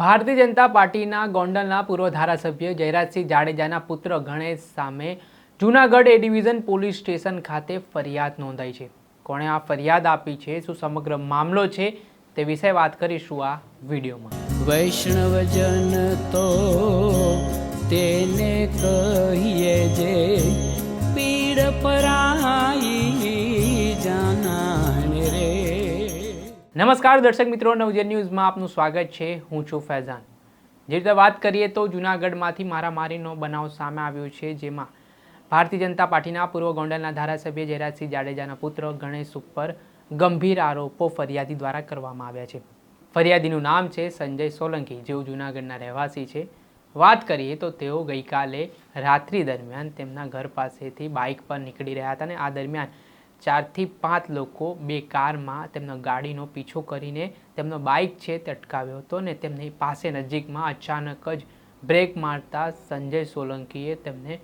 ભારતીય જનતા પાર્ટીના ગોંડલના પૂર્વ ધારાસભ્ય જયરાજસિંહ જાડેજાના પુત્ર ગણેશ સામે Junagadh A division police station ખાતે ફરિયાદ નોંધાઈ છે. કોણે આ ફરિયાદ આપી છે, શું સમગ્ર મામલો છે તે વિશે વાત કરીશું આ વિડીયોમાં. વૈષ્ણવજન તો તેને કહીએ જે પીડ પરાઈ નમસ્કાર દર્શક મિત્રો, નવજન ન્યૂઝમાં આપનું સ્વાગત છે. હું છું ફૈઝાન. જે રીતે વાત કરીએ તો જૂનાગઢમાંથી મારામારીનો બનાવ સામે આવ્યો છે, જેમાં ભારતીય જનતા પાર્ટીના પૂર્વ ગોંડલના ધારાસભ્ય જયરાજસિંહ જાડેજાના પુત્ર ગણેશ ઉપર ગંભીર આરોપો ફરિયાદી દ્વારા કરવામાં આવ્યા છે. ફરિયાદીનું નામ છે સંજય સોલંકી. જેઓ જૂનાગઢના રહેવાસી છે. વાત કરીએ તો તેઓ ગઈકાલે રાત્રિ દરમિયાન તેમના ઘર પાસેથી બાઇક પર નીકળી રહ્યા હતા અને આ દરમિયાન ચારથી પાંચ લોકો બે કારમાં તેમનો ગાડીનો પીછો કરીને તેમનો બાઇક છે તે અટકાવ્યો હતો અને તેમની પાસે નજીકમાં અચાનક જ બ્રેક મારતા સંજય સોલંકીએ તેમને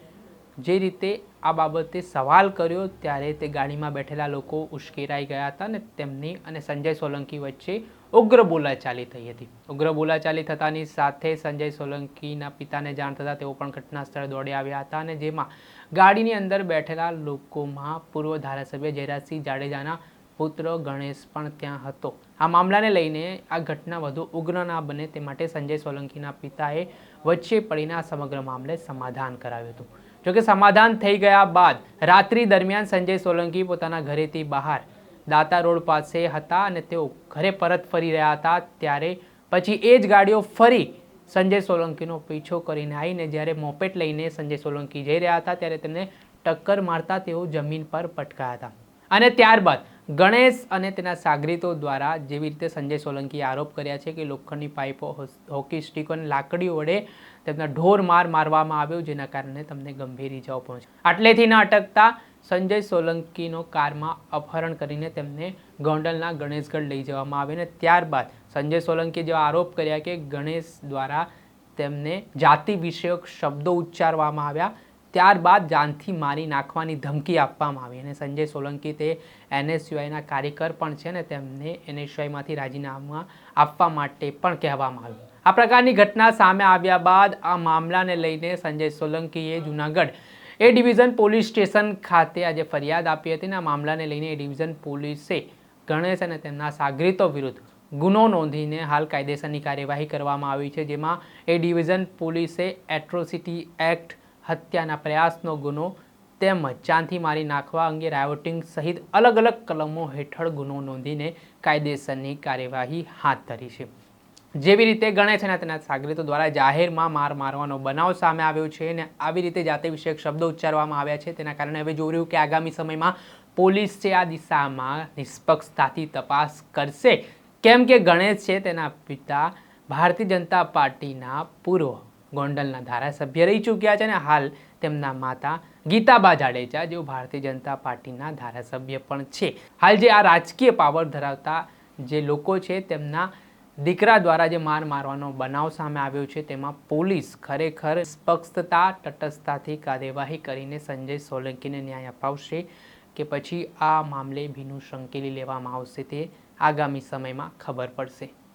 જે રીતે આ બાબતે સવાલ કર્યો ત્યારે તે ગાડીમાં બેઠેલા લોકો ઉશ્કેરાઈ ગયા હતા અને તેમની અને સંજય સોલંકી વચ્ચે ઉગ્ર બોલાચાલી થઈ હતી. ઉગ્ર બોલાચાલી થતાની સાથે સંજય સોલંકીના પિતાને જાણ થતાં તેઓ પણ ઘટના સ્થળે દોડી આવ્યા હતા અને જેમાં ગાડીની અંદર બેઠેલા લોકોમાં પૂર્વ ધારાસભ્ય જયરાજસિંહ જાડેજાના પુત્ર ગણેશ પણ ત્યાં હતો. આ મામલાને લઈને આ ઘટના વધુ ઉગ્ર ના બને તે માટે સંજય સોલંકીના પિતાએ વચ્ચે પડીને આ સમગ્ર મામલે સમાધાન કરાવ્યું હતું. જોકે સમાધાન થઈ ગયા બાદ રાત્રિ દરમિયાન સંજય સોલંકી પોતાના ઘરેથી બહાર દાતા રોડ પાસે હતા અને તેઓ ઘરે પરત ફરી રહ્યા હતા. ત્યારે પછી એ જ ગાડીઓ ફરી સંજય સોલંકીનો પીછો કરીને આવીને જ્યારે મોપેટ લઈને સંજય સોલંકી જઈ રહ્યા હતા ત્યારે તેમને ટક્કર મારતા તેઓ જમીન પર પટકાયા હતા. અને ત્યારબાદ ગણેશ અને તેના સાગરીતો દ્વારા જેવી રીતે સંજય સોલંકીએ આરોપ કર્યા છે કે લોખંડની પાઇપો હોકી સ્ટીકો અને લાકડીઓ વડે તેમના ઢોર માર મારવામાં આવ્યો, જેના કારણે તમને ગંભીર ઇજાઓ પહોંચી. આટલેથી ન અટકતા સંજય સોલંકીનો કારમાં અપહરણ કરીને તેમને ગોંડલના ગણેશગઢ લઈ જવામાં આવે અને ત્યારબાદ સંજય સોલંકીએ જેવા આરોપ કર્યા કે ગણેશ દ્વારા તેમને જાતિ વિષયક શબ્દો ઉચ્ચારવામાં આવ્યા ત્યારબાદ જાનથી મારી નાખવાની ધમકી આપવામાં આવી અને સંજય સોલંકી તે એનએસયુઆઈના કાર્યકર પણ છે ને તેમને એનએસયુઆઈમાંથી રાજીનામા આપવા માટે પણ કહેવામાં આવ્યું. આ પ્રકારની ઘટના સામે આવ્યા બાદ આ મામલાને લઈને સંજય સોલંકીએ Junagadh A division police station ખાતે આજે ફરિયાદ આપી હતી અને આ મામલાને લઈને એ ડિવિઝન પોલીસે ગણેશ અને તેમના સાગરીતો વિરુદ્ધ ગુનો નોંધીને હાલ કાયદેસરની કાર્યવાહી કરવામાં આવી છે, જેમાં એ ડિવિઝન પોલીસે એટ્રોસિટી એક્ટ હત્યાના પ્રયાસનો ગુનો તેમજ ચાંથી મારી નાખવા અંગે રાયોટિંગ સહિત અલગ અલગ કલમો હેઠળ ગુનો નોંધીને કાયદેસરની કાર્યવાહી હાથ ધરી છે. જેવી રીતે ગણેશ અને તેના સાગરીતો દ્વારા જાહેરમાં માર મારવાનો બનાવ સામે આવ્યો છે અને આવી રીતે જાતે વિષયક શબ્દો ઉચ્ચારવામાં આવ્યા છે. તેના કારણે હવે જોઈ રહ્યું કે આગામી સમયમાં પોલીસ છે આ દિશામાં નિષ્પક્ષતાથી તપાસ કરશે. કેમ કે ગણેશ છે તેના પિતા ભારતીય જનતા પાર્ટીના પૂર્વ ગોંડલના ધારાસભ્ય રહી ચૂક્યા છે અને હાલ તેમના માતા ગીતાબા જાડેજા જેઓ ભારતીય જનતા પાર્ટીના ધારાસભ્ય પણ છે. હાલ જે આ રાજકીય પાવર ધરાવતા જે લોકો છે તેમના દીકરા દ્વારા જે માર મારવાનો બનાવ સામે આવ્યો છે તેમાં પોલીસ ખરેખર સ્પષ્ટતા, તટસ્થતાથી કાર્યવાહી કરીને સંજય સોલંકીને ન્યાય અપાવશે કે પછી આ મામલે ભીનું સંકેલી લેવામાં આવશે તે આગામી સમયમાં ખબર પડશે.